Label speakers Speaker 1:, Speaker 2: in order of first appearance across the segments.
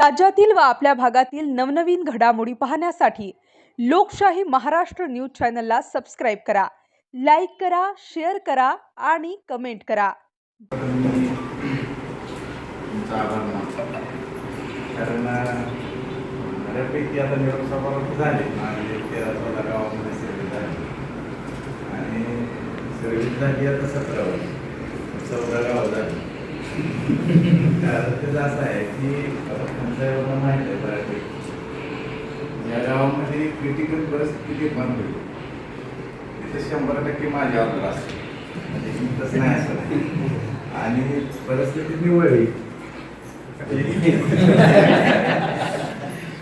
Speaker 1: राज्यातील व आपल्या भागातील नवनवीन घडामोडी पाहण्यासाठी लोकशाही महाराष्ट्र न्यूज चॅनलला सबस्क्राईब करा लाईक करा शेअर करा आणि कमेंट करा.
Speaker 2: कारण बऱ्यापैकी आता निवड सभापती झाले. माझे गावामध्ये सर्विस झाली. आणि सर्विस झाली आता सतरा वर्ष चौदा गाव झाली. कारण त्याचं असं आहे की तुमच्या एवढं माहीत आहे बऱ्यापैकी. या गावामध्ये क्रिटिकल परिस्थिती निर्माण होईल. तिथे शंभर टक्के माझ्या ऑर्डर असते. म्हणजे मी तसं नाही असं नाही. आणि परिस्थिती निवळली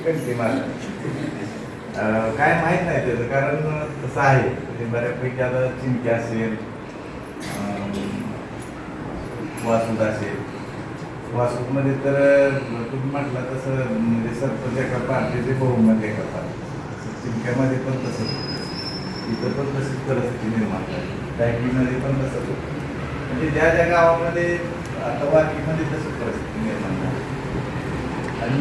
Speaker 2: कळते मला. काय माहीत नाही त्याचं कारण तसं आहे. म्हणजे बऱ्यापैकी आता चिंकी असेल अं, वासूद असेल वासूदमध्ये तर तुम्ही म्हटलं तसं म्हणजे सरपंच एका पार्टीचे बहुमत एका पार्टी चिंक्यामध्ये पण तसंच इथं पण तशीच परिस्थिती निर्माण झाली. बँकिंगमध्ये पण तसंच होतं. म्हणजे ज्या ज्या गावामध्ये आता वाकीमध्ये तशी परिस्थिती निर्माण झाली. आणि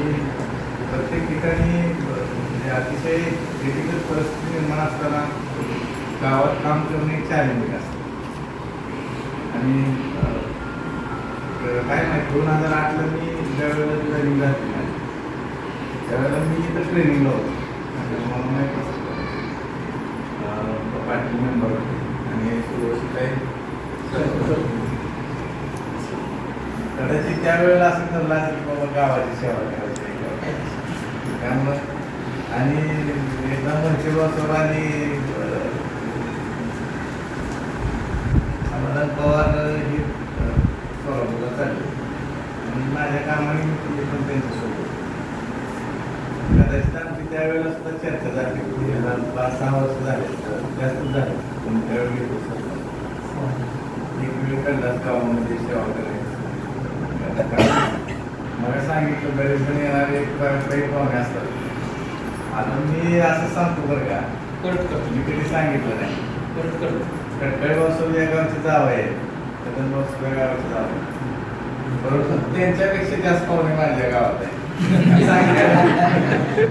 Speaker 2: प्रत्येक ठिकाणी म्हणजे अतिशय क्रिटिकल परिस्थिती निर्माण असताना गावात काम करणे चॅलेंजिंग असतं. आणि अं, काय नाही दोन हजार आठला मी ज्यावेळेला ट्रेनिंग झाली त्यावेळेला मी इथं ट्रेनिंगला होतो. आणि मला माहीत असतं पाटील मेंबर आणि सुरक्षित काही कदाचित त्यावेळेला असं ठरलं असेल बाबा गावाची सेवा करायची त्यामुळं आणि एकदा मनसे आणि समाधान पवार हे सोलापूरला चालले आणि माझ्या कामाने तिथे पण त्यांच्यासोबत कदाचित आमची त्यावेळेला सुद्धा चर्चा झाली. पाच सहा वर्ष झाले. जास्त झाले. पण त्यावेळी. एक वेळ कळलाच गावामध्ये सेवा करायची. मला सांगितलं बरेच जण येणारे काही पाहुणे असतात. आता मी असं सांगतो बरं का.
Speaker 3: कट करतो.
Speaker 2: मी कधी सांगितलं नाही.
Speaker 3: कट करतो.
Speaker 2: कटकळी वासू या गावचे जाव आहे. कदम वासू या गावाचे जाव आहे. त्यांच्यापेक्षा जास्त पाहुणे माझ्या गावात आहे सांगितलं.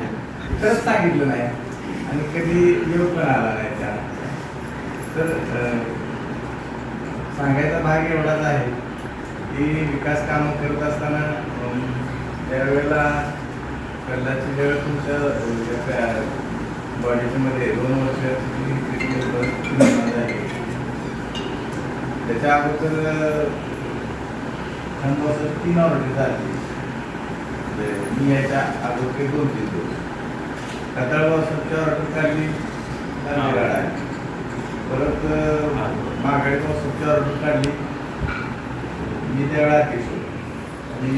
Speaker 2: खरंच सांगितलं नाही. आणि कधी योग पण आला नाही त्या तर सांगायचा भाग एवढाच आहे की विकास कामं करत असताना अं, त्यावेळेला कल्लाची वेळ तुमच्या बॉडीच्या मध्ये दोन वर्ष त्याच्या अगोदर खंडवासात तीन ऑर्डर झाली. म्हणजे मी याच्या अगोदर दोन तीन दिवस. कताळवासाची ऑर्डर काढली परत मागाडी वासाची ऑर्डर काढली. मी त्यावेळा अध्यक्ष आणि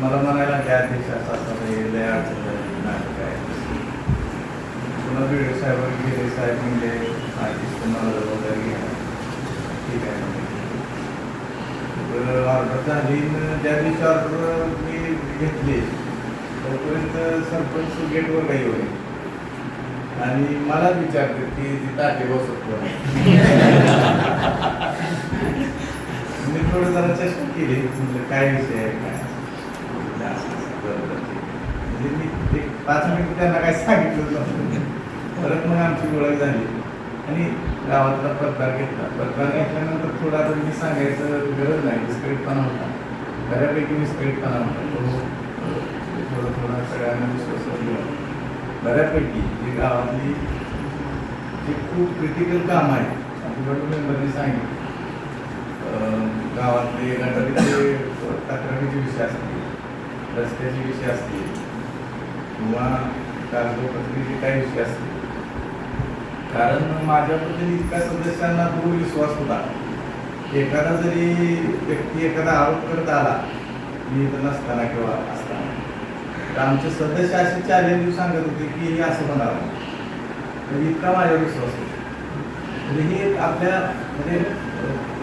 Speaker 2: मला म्हणायला त्या अध्यक्ष असं नाही लय अडचण नाटक आहे पुन्हा बीडे साहेब गेले साहेब म्हणजे आर्टिस्ट मला जबाबदारी घ्या ठीक आहे म्हणे. तर ऑर्डर झाली ज्या दिवशी ऑर्डर मी घेतली. तोपर्यंत सरपंच गेटवर काही होईल आणि मला विचारते की ती ताटे बसतो मी थोडं जरा चेष्टा केली. म्हणजे काय विषय आहे? काय? म्हणजे मी एक पाच मिनिट त्यांना काय सांगितलं परत मग आमची ओळख झाली. आणि गावातला पदभार घेतला. पदभार घेतल्यानंतर थोडा आता मी सांगायचं गरज नाही विस्कळीतपणा होता. बऱ्यापैकी विस्कळीतपणा होता. तो थोडं थोडं सगळ्यांना विश्वास बऱ्यापैकी जी गावातली जे खूप क्रिटिकल काम आहे आपल्याकडून मेंबरनी सांगितलं. गावातले गटारीचे तक्रारीचे विषय असतील रस्त्याचे विषय असतील किंवा कागदोपत्रीचे काही विषय असतील कारण माझ्याबद्दल इतक्या सदस्यांना दूर विश्वास होता. एखादा जरी व्यक्ती एखादा आरोप करत आला मी इथं नसताना किंवा असताना. तर आमचे सदस्य असे चॅलेंज सांगत होते की हे असं होणार तर इतका माझ्यावर विश्वास होता. म्हणजे ही आपल्या म्हणजे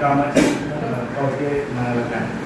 Speaker 2: कामाचे कामाची म्हणायला काय?